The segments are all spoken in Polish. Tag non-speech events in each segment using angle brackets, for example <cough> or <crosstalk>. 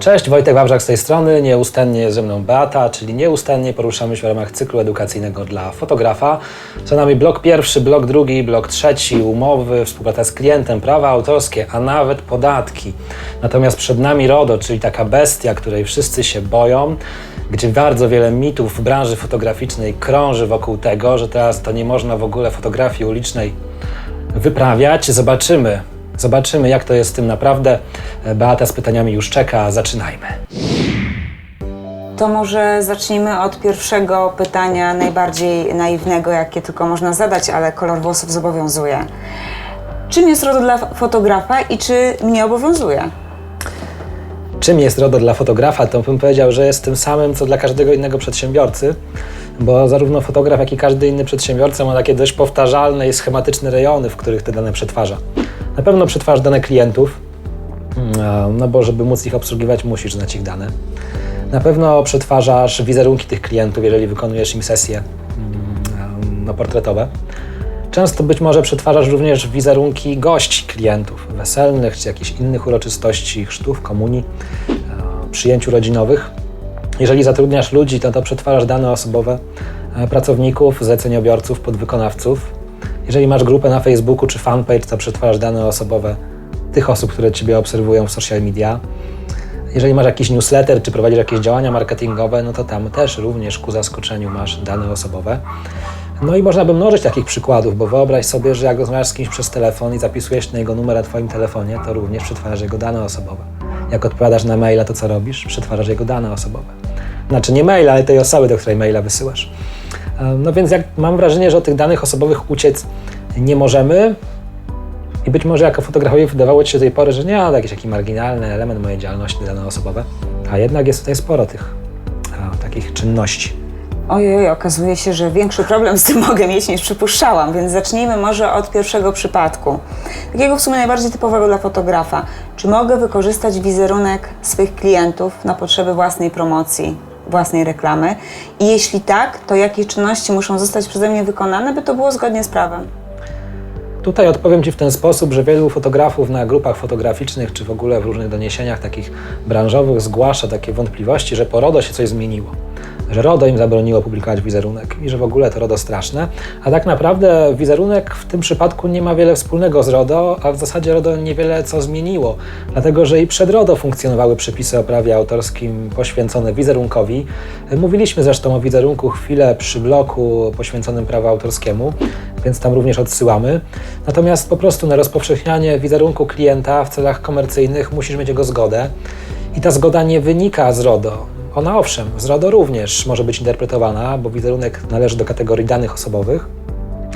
Cześć, Wojtek Wawrzak z tej strony. Nieustannie jest ze mną Beata, czyli nieustannie poruszamy się w ramach cyklu edukacyjnego dla fotografa. Za nami blok pierwszy, blok drugi, blok trzeci, umowy, współpraca z klientem, prawa autorskie, a nawet podatki. Natomiast przed nami RODO, czyli taka bestia, której wszyscy się boją, gdzie bardzo wiele mitów w branży fotograficznej krąży wokół tego, że teraz to nie można w ogóle fotografii ulicznej wyprawiać. Zobaczymy, zobaczymy jak to jest z tym naprawdę. Beata z pytaniami już czeka, zaczynajmy. To może zacznijmy od pierwszego pytania, najbardziej naiwnego, jakie tylko można zadać, ale kolor włosów zobowiązuje. Czym jest RODO dla fotografa i czy mnie obowiązuje? Czym jest RODO dla fotografa, to bym powiedział, że jest tym samym, co dla każdego innego przedsiębiorcy, bo zarówno fotograf, jak i każdy inny przedsiębiorca ma takie dość powtarzalne i schematyczne rejony, w których te dane przetwarza. Na pewno przetwarzasz dane klientów, mm, no bo żeby móc ich obsługiwać, musisz znać ich dane. Na pewno przetwarzasz wizerunki tych klientów, jeżeli wykonujesz im sesje mm, no, portretowe. Często być może przetwarzasz również wizerunki gości klientów, weselnych czy jakichś innych uroczystości, chrztów, komunii, przyjęciu rodzinowych. Jeżeli zatrudniasz ludzi, to to przetwarzasz dane osobowe e, pracowników, zleceniobiorców, podwykonawców. Jeżeli masz grupę na Facebooku czy fanpage, to przetwarzasz dane osobowe tych osób, które Ciebie obserwują w social media. Jeżeli masz jakiś newsletter, czy prowadzisz jakieś działania marketingowe, no to tam też również ku zaskoczeniu masz dane osobowe. No i można by mnożyć takich przykładów, bo wyobraź sobie, że jak rozmawiasz z kimś przez telefon i zapisujesz na jego numer na Twoim telefonie, to również przetwarzasz jego dane osobowe. Jak odpowiadasz na maila, to co robisz? Przetwarzasz jego dane osobowe. Znaczy nie maila, ale tej osoby, do której maila wysyłasz. E, No więc jak mam wrażenie, że od tych danych osobowych uciec nie możemy, i być może jako fotografowi wydawało Ci się do tej pory, że nie, ale jakiś taki marginalny element mojej działalności, dane osobowe, a jednak jest tutaj sporo tych a, takich czynności. Ojej, okazuje się, że większy problem z tym <laughs> mogę mieć niż przypuszczałam, więc zacznijmy może od pierwszego przypadku. Takiego w sumie najbardziej typowego dla fotografa. Czy mogę wykorzystać wizerunek swych klientów na potrzeby własnej promocji, własnej reklamy? I jeśli tak, to jakie czynności muszą zostać przeze mnie wykonane, by to było zgodnie z prawem? Tutaj odpowiem Ci w ten sposób, że wielu fotografów na grupach fotograficznych, czy w ogóle w różnych doniesieniach takich branżowych zgłasza takie wątpliwości, że po RODO się coś zmieniło. Że RODO im zabroniło publikować wizerunek i że w ogóle to RODO straszne. A tak naprawdę wizerunek w tym przypadku nie ma wiele wspólnego z RODO, a w zasadzie RODO niewiele co zmieniło. Dlatego, że i przed RODO funkcjonowały przepisy o prawie autorskim poświęcone wizerunkowi. Mówiliśmy zresztą o wizerunku chwilę przy bloku poświęconym prawu autorskiemu, więc tam również odsyłamy. Natomiast po prostu na rozpowszechnianie wizerunku klienta w celach komercyjnych musisz mieć jego zgodę. I ta zgoda nie wynika z RODO. Ona owszem, z RODO również może być interpretowana, bo wizerunek należy do kategorii danych osobowych,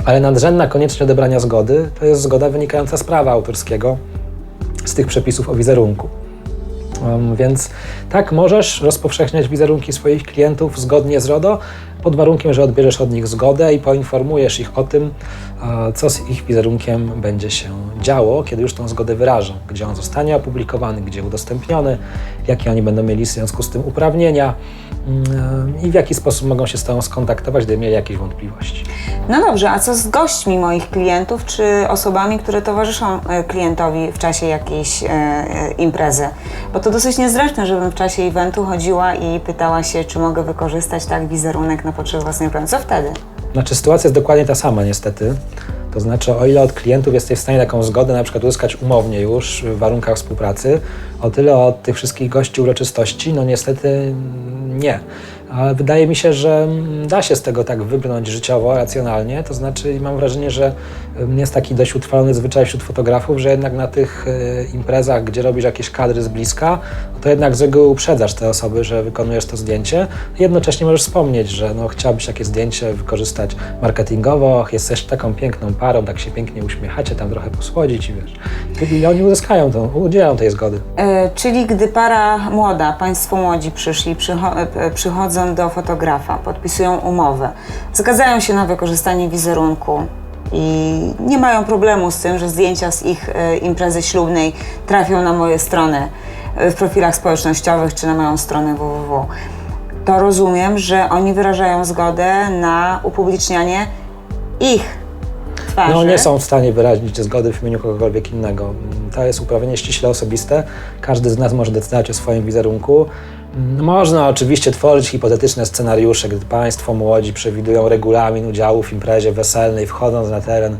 ale nadrzędna konieczność odebrania zgody to jest zgoda wynikająca z prawa autorskiego, z tych przepisów o wizerunku. Więc tak, możesz rozpowszechniać wizerunki swoich klientów zgodnie z RODO, pod warunkiem, że odbierzesz od nich zgodę i poinformujesz ich o tym, e, co z ich wizerunkiem będzie się działo, kiedy już tą zgodę wyrażą, gdzie on zostanie opublikowany, gdzie udostępniony, jakie oni będą mieli w związku z tym uprawnienia mm, i w jaki sposób mogą się z Tobą skontaktować, gdyby mieli jakieś wątpliwości. No dobrze, a co z gośćmi moich klientów, czy osobami, które towarzyszą e, klientowi w czasie jakiejś e, e, imprezy? Bo to dosyć niezręczne, żebym w czasie eventu chodziła i pytała się, czy mogę wykorzystać tak wizerunek na potrzeby własnej reklamy. Co wtedy? Znaczy sytuacja jest dokładnie ta sama niestety. To znaczy o ile od klientów jesteś w stanie taką zgodę na przykład uzyskać umownie już w warunkach współpracy, o tyle od tych wszystkich gości uroczystości, no niestety nie. Ale wydaje mi się, że da się z tego tak wybrnąć życiowo, racjonalnie. To znaczy mam wrażenie, że jest taki dość utrwalony zwyczaj wśród fotografów, że jednak na tych e, imprezach, gdzie robisz jakieś kadry z bliska, to jednak z reguły uprzedzasz te osoby, że wykonujesz to zdjęcie. Jednocześnie możesz wspomnieć, że no, chciałbyś takie zdjęcie wykorzystać marketingowo, jesteś taką piękną parą, tak się pięknie uśmiechacie, tam trochę posłodzić i wiesz. I oni uzyskają tą, udzielą tej zgody. E, czyli gdy para młoda, Państwo młodzi przyszli, przycho e, przychodzą do fotografa, podpisują umowę, zgadzają się na wykorzystanie wizerunku i nie mają problemu z tym, że zdjęcia z ich e, imprezy ślubnej trafią na moje strony e, w profilach społecznościowych czy na moją stronę www. To rozumiem, że oni wyrażają zgodę na upublicznianie ich twarzy. No nie są w stanie wyrazić zgody w imieniu kogokolwiek innego. To jest uprawienie ściśle osobiste. Każdy z nas może decydować o swoim wizerunku. Można oczywiście tworzyć hipotetyczne scenariusze, gdy Państwo młodzi przewidują regulamin udziału w imprezie weselnej, wchodząc na teren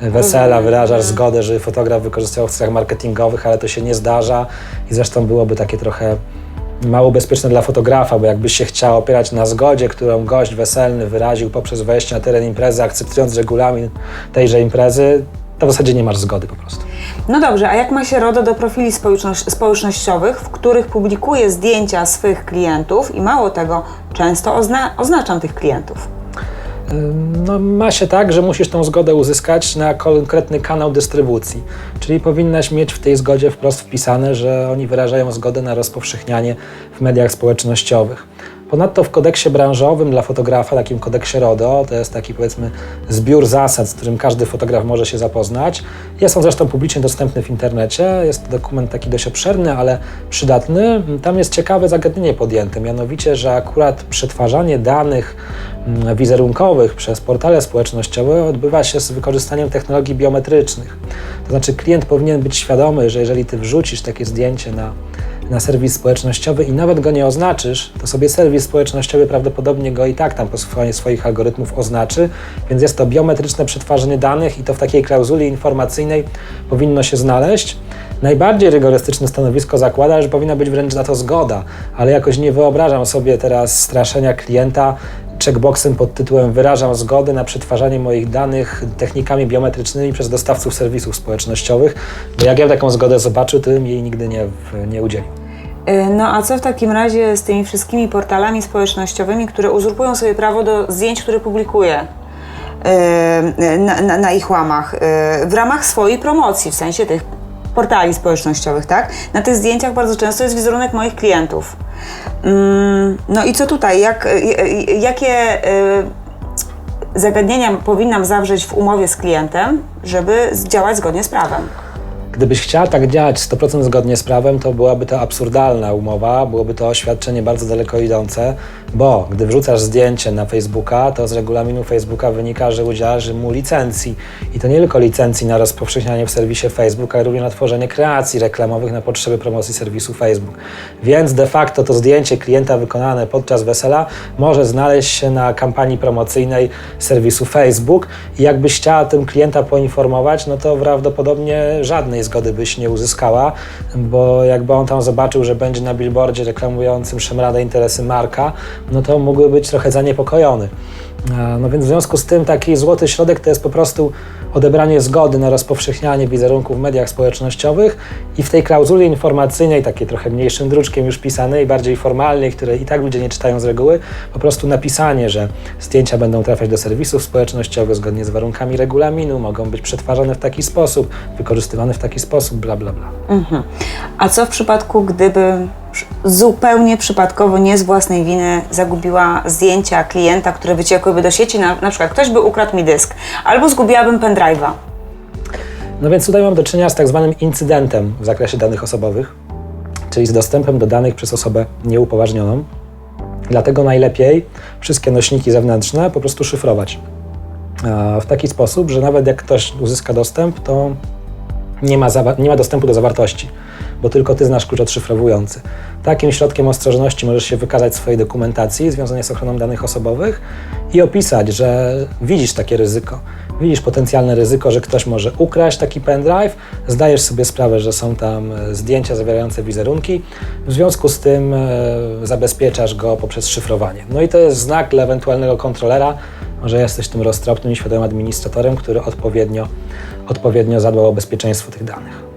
wesela, wyrażasz zgodę, żeby fotograf wykorzystywał w celach marketingowych, ale to się nie zdarza. I zresztą byłoby takie trochę mało bezpieczne dla fotografa, bo jakbyś się chciał opierać na zgodzie, którą gość weselny wyraził poprzez wejście na teren imprezy, akceptując regulamin tejże imprezy, to w zasadzie nie masz zgody po prostu. No dobrze, a jak ma się RODO do profili społeczność, społecznościowych, w których publikuje zdjęcia swych klientów i mało tego, często ozna, oznaczam tych klientów? No, ma się tak, że musisz tą zgodę uzyskać na konkretny kanał dystrybucji. Czyli powinnaś mieć w tej zgodzie wprost wpisane, że oni wyrażają zgodę na rozpowszechnianie w mediach społecznościowych. Ponadto w kodeksie branżowym dla fotografa, takim kodeksie RODO, to jest taki powiedzmy zbiór zasad, z którym każdy fotograf może się zapoznać. Jest on zresztą publicznie dostępny w internecie. Jest to dokument taki dość obszerny, ale przydatny. Tam jest ciekawe zagadnienie podjęte, mianowicie, że akurat przetwarzanie danych mm, wizerunkowych przez portale społecznościowe odbywa się z wykorzystaniem technologii biometrycznych. To znaczy klient powinien być świadomy, że jeżeli ty wrzucisz takie zdjęcie na na serwis społecznościowy i nawet go nie oznaczysz, to sobie serwis społecznościowy prawdopodobnie go i tak tam po stronie swoich algorytmów oznaczy, więc jest to biometryczne przetwarzanie danych i to w takiej klauzuli informacyjnej powinno się znaleźć. Najbardziej rygorystyczne stanowisko zakłada, że powinna być wręcz na to zgoda, ale jakoś nie wyobrażam sobie teraz straszenia klienta checkboxem pod tytułem wyrażam zgodę na przetwarzanie moich danych technikami biometrycznymi przez dostawców serwisów społecznościowych, bo jak ja taką zgodę zobaczył, to bym jej nigdy nie, nie udzielił. Y, No a co w takim razie z tymi wszystkimi portalami społecznościowymi, które uzurpują sobie prawo do zdjęć, które publikuję y, na, na, na ich łamach, y, w ramach swojej promocji, w sensie tych portali społecznościowych, tak? Na tych zdjęciach bardzo często jest wizerunek moich klientów. Mm, No i co tutaj? Jak, y, y, jakie y, zagadnienia powinnam zawrzeć w umowie z klientem, żeby działać zgodnie z prawem? Gdybyś chciała tak działać 100% zgodnie z prawem, to byłaby to absurdalna umowa, byłoby to oświadczenie bardzo daleko idące, bo gdy wrzucasz zdjęcie na Facebooka, to z regulaminu Facebooka wynika, że udzielasz mu licencji. I to nie tylko licencji na rozpowszechnianie w serwisie Facebook, ale również na tworzenie kreacji reklamowych na potrzeby promocji serwisu Facebook. Więc de facto to zdjęcie klienta wykonane podczas wesela może znaleźć się na kampanii promocyjnej serwisu Facebook i jakbyś chciała tym klienta poinformować, no to prawdopodobnie żadnej zgody byś nie uzyskała, bo jakby on tam zobaczył, że będzie na billboardzie reklamującym szemrane interesy marka, no to mógłby być trochę zaniepokojony. No więc w związku z tym taki złoty środek to jest po prostu odebranie zgody na rozpowszechnianie wizerunku w mediach społecznościowych i w tej klauzuli informacyjnej, takiej trochę mniejszym druczkiem już pisanej, bardziej formalnej, której i tak ludzie nie czytają z reguły, po prostu napisanie, że zdjęcia będą trafiać do serwisów społecznościowych zgodnie z warunkami regulaminu, mogą być przetwarzane w taki sposób, wykorzystywane w taki sposób, bla bla bla. Mhm. A co w przypadku, gdyby zupełnie przypadkowo, nie z własnej winy, zagubiła zdjęcia klienta, które wyciekłyby do sieci? Na, na przykład ktoś by ukradł mi dysk, albo zgubiłabym pendrive'a. No więc tutaj mam do czynienia z tak zwanym incydentem w zakresie danych osobowych, czyli z dostępem do danych przez osobę nieupoważnioną. Dlatego najlepiej wszystkie nośniki zewnętrzne po prostu szyfrować. W taki sposób, że nawet jak ktoś uzyska dostęp, to nie ma, nie ma dostępu do zawartości, bo tylko ty znasz klucz odszyfrowujący. Takim środkiem ostrożności możesz się wykazać swojej dokumentacji związanej z ochroną danych osobowych i opisać, że widzisz takie ryzyko. Widzisz potencjalne ryzyko, że ktoś może ukraść taki pendrive, zdajesz sobie sprawę, że są tam e, zdjęcia zawierające wizerunki, w związku z tym e, zabezpieczasz go poprzez szyfrowanie. No i to jest znak dla ewentualnego kontrolera, że jesteś tym roztropnym i świadomym administratorem, który odpowiednio, odpowiednio zadbał o bezpieczeństwo tych danych.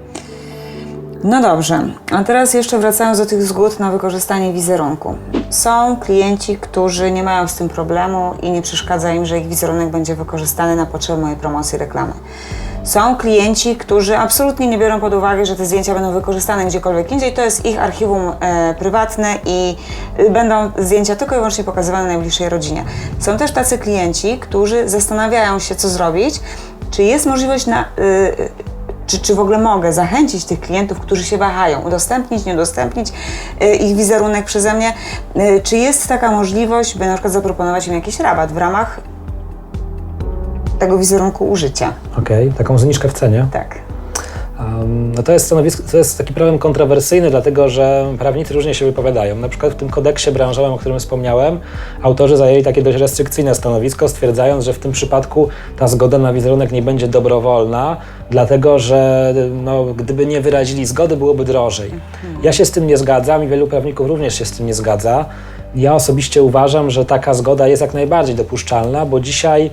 No dobrze, a teraz jeszcze wracając do tych zgód na wykorzystanie wizerunku. Są klienci, którzy nie mają z tym problemu i nie przeszkadza im, że ich wizerunek będzie wykorzystany na potrzeby mojej promocji reklamy. Są klienci, którzy absolutnie nie biorą pod uwagę, że te zdjęcia będą wykorzystane gdziekolwiek indziej. To jest ich archiwum e, prywatne i y, będą zdjęcia tylko i wyłącznie pokazywane najbliższej rodzinie. Są też tacy klienci, którzy zastanawiają się, co zrobić. Czy jest możliwość na, y, czy, czy w ogóle mogę zachęcić tych klientów, którzy się wahają, udostępnić, nie udostępnić y, ich wizerunek przeze mnie? Y, czy jest taka możliwość, by na przykład zaproponować im jakiś rabat w ramach tego wizerunku użycia. Okej, taką zniżkę w cenie. Tak. Um, no to jest stanowisko, to jest taki problem kontrowersyjny, dlatego że prawnicy różnie się wypowiadają. Na przykład w tym kodeksie branżowym, o którym wspomniałem, autorzy zajęli takie dość restrykcyjne stanowisko, stwierdzając, że w tym przypadku ta zgoda na wizerunek nie będzie dobrowolna, dlatego że no, gdyby nie wyrazili zgody, byłoby drożej. Ja się z tym nie zgadzam i wielu prawników również się z tym nie zgadza. Ja osobiście uważam, że taka zgoda jest jak najbardziej dopuszczalna, bo dzisiaj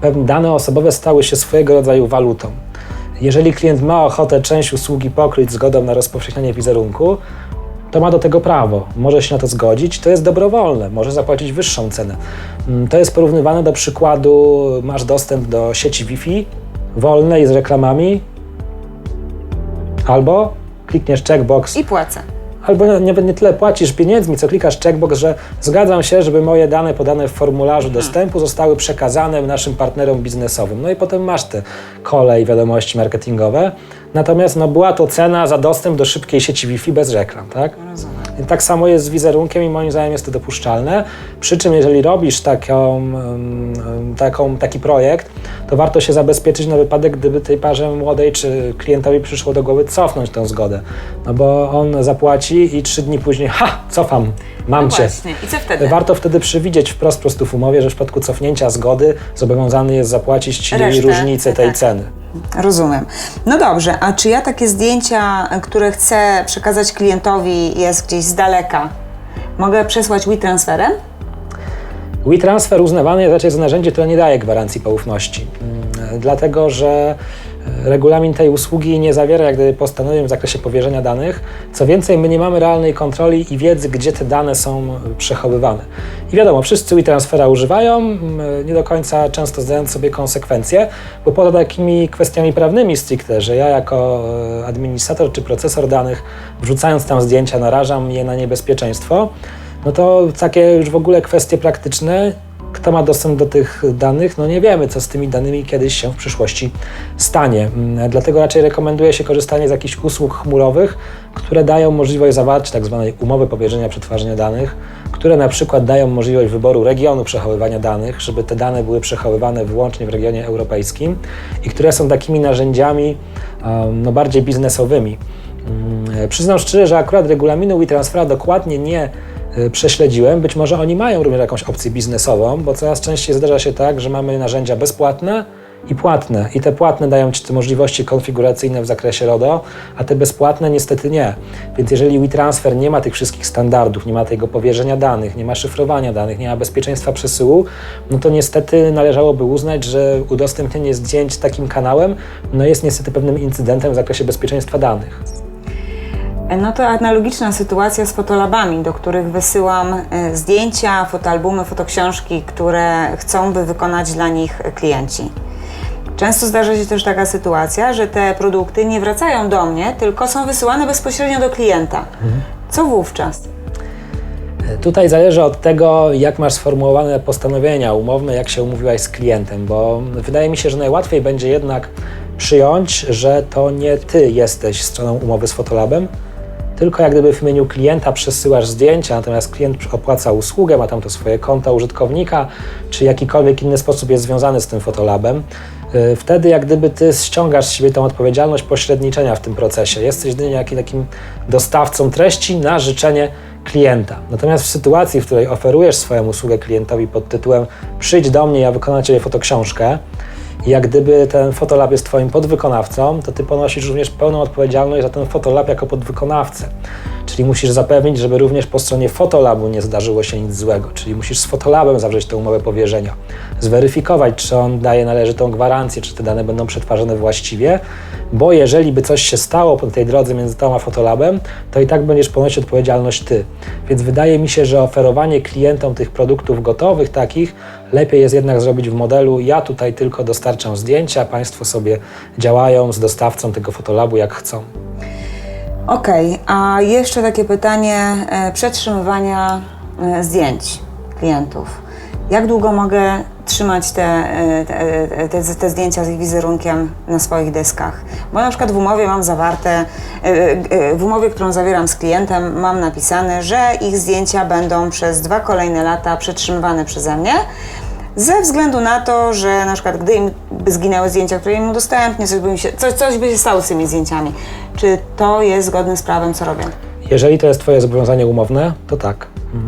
pewne dane osobowe stały się swojego rodzaju walutą. Jeżeli klient ma ochotę część usługi pokryć zgodą na rozpowszechnianie wizerunku, to ma do tego prawo. Może się na to zgodzić, to jest dobrowolne, może zapłacić wyższą cenę. Mm, To jest porównywane do przykładu, masz dostęp do sieci Wi-Fi wolnej z reklamami, albo klikniesz checkbox I płacę. Albo nawet nie tyle płacisz pieniędzmi, co klikasz checkbox, że zgadzam się, żeby moje dane podane w formularzu dostępu zostały przekazane naszym partnerom biznesowym. No i potem masz te kolej wiadomości marketingowe. Natomiast no, była to cena za dostęp do szybkiej sieci Wi-Fi bez reklam, tak? Rozumiem. Tak samo jest z wizerunkiem i moim zdaniem jest to dopuszczalne. Przy czym jeżeli robisz taką, taką, taki projekt, to warto się zabezpieczyć na wypadek, gdyby tej parze młodej czy klientowi przyszło do głowy cofnąć tę zgodę. No bo on zapłaci i trzy dni później, ha, cofam, mam No cię. właśnie. I co wtedy? Warto wtedy przewidzieć wprost po prostu w umowie, że w przypadku cofnięcia zgody zobowiązany jest zapłacić ci Resztę, różnicę tej tak. ceny. Rozumiem. No dobrze, a czy ja takie zdjęcia, które chcę przekazać klientowi, jest gdzieś z daleka, mogę przesłać WeTransferem? WeTransfer uznawany jest raczej za narzędzie, które nie daje gwarancji poufności, Mm, dlatego że regulamin tej usługi nie zawiera jak gdyby postanowień w zakresie powierzenia danych. Co więcej, my nie mamy realnej kontroli i wiedzy, gdzie te dane są przechowywane. I wiadomo, wszyscy WeTransfera używają, mm, nie do końca często zdając sobie konsekwencje, bo poza takimi kwestiami prawnymi stricte, że ja jako e, administrator czy procesor danych, wrzucając tam zdjęcia, narażam je na niebezpieczeństwo, no to takie już w ogóle kwestie praktyczne, kto ma dostęp do tych danych, no nie wiemy, co z tymi danymi kiedyś się w przyszłości stanie. Mm, Dlatego raczej rekomenduje się korzystanie z jakichś usług chmurowych, które dają możliwość zawarcia tak zwanej umowy powierzenia przetwarzania danych, które na przykład dają możliwość wyboru regionu przechowywania danych, żeby te dane były przechowywane wyłącznie w regionie europejskim i które są takimi narzędziami no, bardziej biznesowymi. Mm, Przyznam szczerze, że akurat regulaminu WeTransfera dokładnie nie prześledziłem. Być może oni mają również jakąś opcję biznesową, bo coraz częściej zdarza się tak, że mamy narzędzia bezpłatne i płatne. I te płatne dają Ci te możliwości konfiguracyjne w zakresie RODO, a te bezpłatne niestety nie. Więc jeżeli WeTransfer nie ma tych wszystkich standardów, nie ma tego powierzenia danych, nie ma szyfrowania danych, nie ma bezpieczeństwa przesyłu, no to niestety należałoby uznać, że udostępnienie zdjęć takim kanałem no jest niestety pewnym incydentem w zakresie bezpieczeństwa danych. No to analogiczna sytuacja z fotolabami, do których wysyłam e, zdjęcia, fotoalbumy, fotoksiążki, które chcą, by wykonać dla nich klienci. Często zdarza się też taka sytuacja, że te produkty nie wracają do mnie, tylko są wysyłane bezpośrednio do klienta. Co wówczas? Tutaj zależy od tego, jak masz sformułowane postanowienia umowne, jak się umówiłaś z klientem, bo wydaje mi się, że najłatwiej będzie jednak przyjąć, że to nie ty jesteś stroną umowy z Fotolabem, tylko jak gdyby w imieniu klienta przesyłasz zdjęcia, natomiast klient opłaca usługę, ma tam to swoje konto użytkownika, czy jakikolwiek inny sposób jest związany z tym Fotolabem. Yy, Wtedy jak gdyby ty ściągasz z siebie tą odpowiedzialność pośredniczenia w tym procesie. Jesteś jedynie takim dostawcą treści na życzenie klienta. Natomiast w sytuacji, w której oferujesz swoją usługę klientowi pod tytułem przyjdź do mnie, ja wykonam Ciebie fotoksiążkę jak gdyby ten fotolab jest Twoim podwykonawcą, to Ty ponosisz również pełną odpowiedzialność za ten fotolab jako podwykonawcę. Czyli musisz zapewnić, żeby również po stronie fotolabu nie zdarzyło się nic złego. Czyli musisz z fotolabem zawrzeć tę umowę powierzenia, zweryfikować, czy on daje należytą gwarancję, czy te dane będą przetwarzane właściwie, bo jeżeli by coś się stało po tej drodze między tą a fotolabem, to i tak będziesz ponosić odpowiedzialność Ty. Więc wydaje mi się, że oferowanie klientom tych produktów gotowych takich lepiej jest jednak zrobić w modelu ja tutaj tylko dostarczam zdjęcia, Państwo sobie działają z dostawcą tego fotolabu jak chcą. Okej, a jeszcze takie pytanie e, przetrzymywania e, zdjęć klientów. Jak długo mogę trzymać te, e, te, te, te zdjęcia z ich wizerunkiem na swoich dyskach? Bo na przykład w umowie mam zawarte, e, e, w umowie, którą zawieram z klientem, mam napisane, że ich zdjęcia będą przez dwa kolejne lata przetrzymywane przeze mnie ze względu na to, że na przykład gdy im zginęły zdjęcia, które im udostępnię, coś by, się, coś, coś by się stało z tymi zdjęciami. Czy to jest zgodne z prawem, co robią? Jeżeli to jest Twoje zobowiązanie umowne, to tak.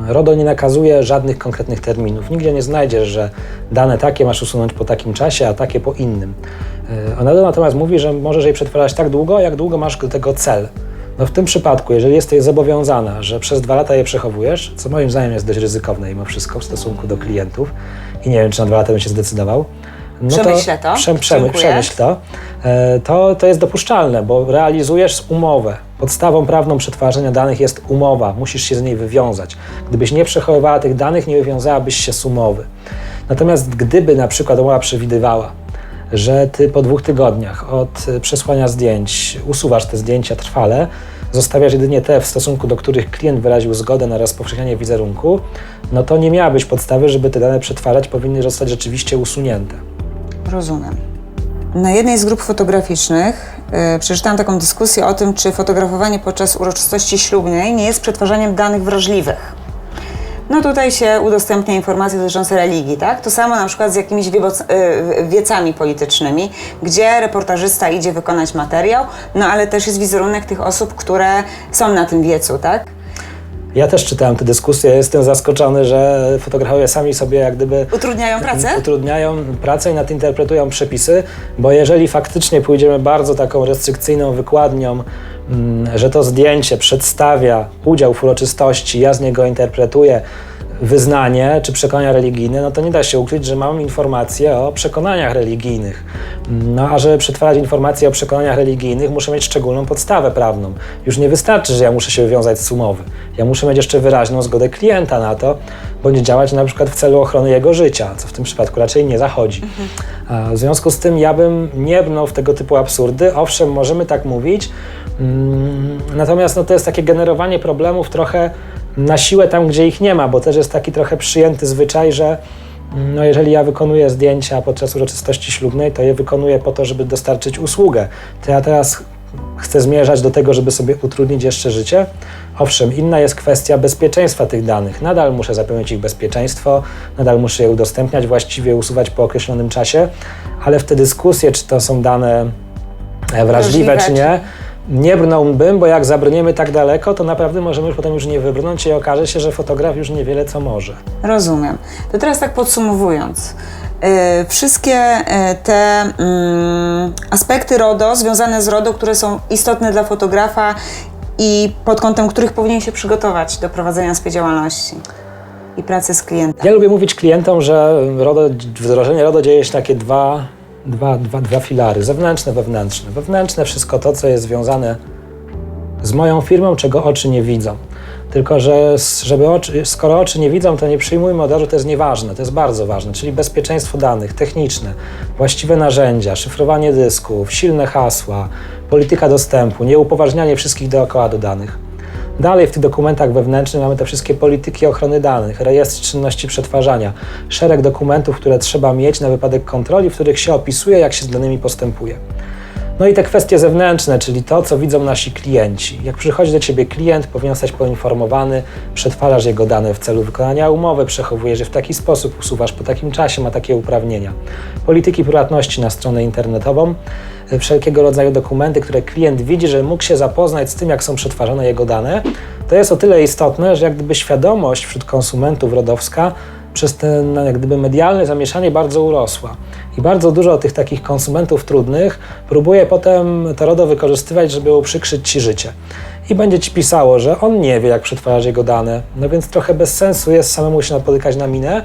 RODO nie nakazuje żadnych konkretnych terminów. Nigdzie nie znajdziesz, że dane takie masz usunąć po takim czasie, a takie po innym. RODO natomiast mówi, że możesz je przetwarzać tak długo, jak długo masz do tego cel. No w tym przypadku, jeżeli jesteś zobowiązana, że przez dwa lata je przechowujesz, co moim zdaniem jest dość ryzykowne mimo wszystko w stosunku do klientów i nie wiem, czy na dwa lata bym się zdecydował, no Przemyślę to. Przem, przemy, Dziękuję. przemyśl to. E, to. To jest dopuszczalne, bo realizujesz umowę. Podstawą prawną przetwarzania danych jest umowa. Musisz się z niej wywiązać. Gdybyś nie przechowywała tych danych, nie wywiązałabyś się z umowy. Natomiast gdyby na przykład umowa przewidywała, że ty po dwóch tygodniach od e, przesłania zdjęć usuwasz te zdjęcia trwale, zostawiasz jedynie te, w stosunku do których klient wyraził zgodę na rozpowszechnianie wizerunku, no to nie miałabyś podstawy, żeby te dane przetwarzać, powinny zostać rzeczywiście usunięte. Rozumiem. Na jednej z grup fotograficznych y, przeczytałam taką dyskusję o tym, czy fotografowanie podczas uroczystości ślubnej nie jest przetwarzaniem danych wrażliwych. No tutaj się udostępnia informacje dotyczące religii, tak? To samo na przykład z jakimiś wieboc, y, wiecami politycznymi, gdzie reportażysta idzie wykonać materiał, no ale też jest wizerunek tych osób, które są na tym wiecu, tak? Ja też czytałem tę dyskusję, jestem zaskoczony, że fotografowie sami sobie jak gdyby Utrudniają pracę? utrudniają pracę i nadinterpretują przepisy, bo jeżeli faktycznie pójdziemy bardzo taką restrykcyjną wykładnią, mm, że to zdjęcie przedstawia udział w uroczystości, ja z niego interpretuję wyznanie czy przekonania religijne, no to nie da się ukryć, że mam informacje o przekonaniach religijnych. No a żeby przetwarzać informacje o przekonaniach religijnych, muszę mieć szczególną podstawę prawną. Już nie wystarczy, że ja muszę się wywiązać z umowy. Ja muszę mieć jeszcze wyraźną zgodę klienta na to, bądź działać na przykład w celu ochrony jego życia, co w tym przypadku raczej nie zachodzi. A W związku z tym ja bym nie brnął w tego typu absurdy. Owszem, możemy tak mówić, mm, natomiast no, to jest takie generowanie problemów trochę na siłę tam, gdzie ich nie ma, bo też jest taki trochę przyjęty zwyczaj, że mm, no jeżeli ja wykonuję zdjęcia podczas uroczystości ślubnej, to je wykonuję po to, żeby dostarczyć usługę. To ja teraz chcę zmierzać do tego, żeby sobie utrudnić jeszcze życie. Owszem, inna jest kwestia bezpieczeństwa tych danych. Nadal muszę zapewnić ich bezpieczeństwo, nadal muszę je udostępniać, właściwie usuwać po określonym czasie, ale w te dyskusje, czy to są dane wrażliwe, Wrażliwe, czy nie, nie brnąłbym, bo jak zabrniemy tak daleko, to naprawdę możemy już potem już nie wybrnąć i okaże się, że fotograf już niewiele co może. Rozumiem. To teraz tak podsumowując. e, wszystkie e, te mm, aspekty RODO, związane z RODO, które są istotne dla fotografa i pod kątem których powinien się przygotować do prowadzenia swojej działalności i pracy z klientem. Ja lubię mówić klientom, że RODO, wdrożenie RODO dzieje się takie dwa, dwa, dwa, dwa filary, zewnętrzne, wewnętrzne. Wewnętrzne wszystko to, co jest związane z moją firmą, czego oczy nie widzą. Tylko, że żeby oczy, skoro oczy nie widzą, to nie przyjmujmy od razu, to jest nieważne, to jest bardzo ważne, czyli bezpieczeństwo danych, techniczne, właściwe narzędzia, szyfrowanie dysków, silne hasła, polityka dostępu, nieupoważnianie wszystkich dookoła do danych. Dalej w tych dokumentach wewnętrznych mamy te wszystkie polityki ochrony danych, rejestr czynności przetwarzania, szereg dokumentów, które trzeba mieć na wypadek kontroli, w których się opisuje, jak się z danymi postępuje. No i te kwestie zewnętrzne, czyli to, co widzą nasi klienci. Jak przychodzi do Ciebie klient, powinien zostać poinformowany, przetwarzasz jego dane w celu wykonania umowy, przechowujesz je w taki sposób, usuwasz po takim czasie, ma takie uprawnienia. Polityki prywatności na stronę internetową, y, wszelkiego rodzaju dokumenty, które klient widzi, że mógł się zapoznać z tym, jak są przetwarzane jego dane, to jest o tyle istotne, że jak gdyby świadomość wśród konsumentów rodowska przez ten jak gdyby medialne zamieszanie bardzo urosła. I bardzo dużo tych takich konsumentów trudnych próbuje potem to RODO wykorzystywać, żeby uprzykrzyć Ci życie. I będzie Ci pisało, że on nie wie, jak przetwarzać jego dane, no więc trochę bez sensu jest samemu się napotykać na minę.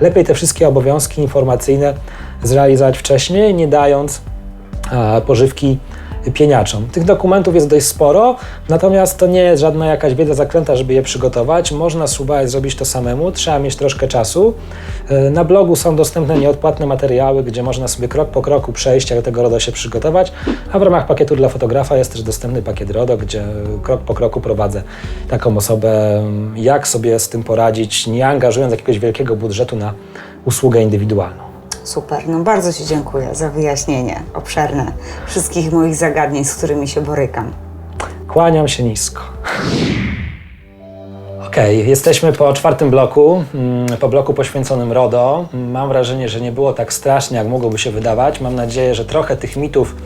Lepiej te wszystkie obowiązki informacyjne zrealizować wcześniej, nie dając e, pożywki pieniaczom. Tych dokumentów jest dość sporo, natomiast to nie jest żadna jakaś wiedza zakręta, żeby je przygotować. Można spróbować zrobić to samemu, trzeba mieć troszkę czasu. E, Na blogu są dostępne nieodpłatne materiały, gdzie można sobie krok po kroku przejść, jak tego RODO się przygotować, a w ramach pakietu dla fotografa jest też dostępny pakiet RODO, gdzie krok po kroku prowadzę taką osobę, jak sobie z tym poradzić, nie angażując jakiegoś wielkiego budżetu na usługę indywidualną. Super, no bardzo Ci dziękuję za wyjaśnienie obszerne wszystkich moich zagadnień, z którymi się borykam. Kłaniam się nisko. Ok, Okej, jesteśmy po czwartym bloku, mm, po bloku poświęconym RODO. Mam wrażenie, że nie było tak strasznie, jak mogłoby się wydawać. Mam nadzieję, że trochę tych mitów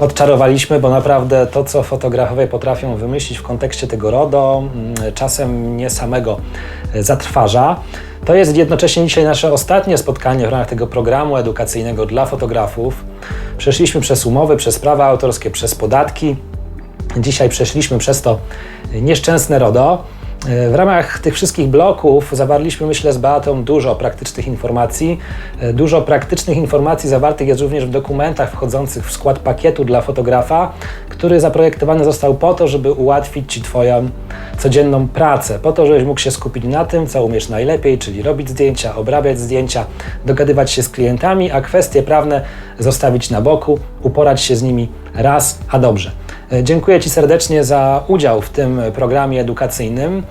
odczarowaliśmy, bo naprawdę to, co fotografowie potrafią wymyślić w kontekście tego RODO, mm, czasem mnie samego e, zatrważa. To jest jednocześnie dzisiaj nasze ostatnie spotkanie w ramach tego programu edukacyjnego dla fotografów. Przeszliśmy przez umowy, przez prawa autorskie, przez podatki. Dzisiaj przeszliśmy przez to nieszczęsne RODO. W ramach tych wszystkich bloków zawarliśmy, myślę, z Beatą dużo praktycznych informacji. Dużo praktycznych informacji zawartych jest również w dokumentach wchodzących w skład pakietu dla fotografa, który zaprojektowany został po to, żeby ułatwić Ci Twoją codzienną pracę, po to, żebyś mógł się skupić na tym, co umiesz najlepiej, czyli robić zdjęcia, obrabiać zdjęcia, dogadywać się z klientami, a kwestie prawne zostawić na boku, uporać się z nimi raz, a dobrze. E, Dziękuję Ci serdecznie za udział w tym programie edukacyjnym.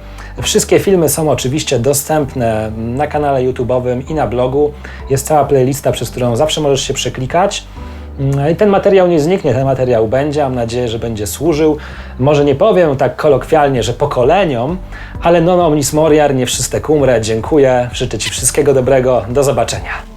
Wszystkie filmy są oczywiście dostępne na kanale YouTube'owym i na blogu. Jest cała playlista, przez którą zawsze możesz się przeklikać. Mm, I ten materiał nie zniknie, ten materiał będzie. Mam nadzieję, że będzie służył. Może nie powiem tak kolokwialnie, że pokoleniom, ale non omnis moriar, nie wszyscy umrę. Dziękuję, życzę Ci wszystkiego dobrego. Do zobaczenia.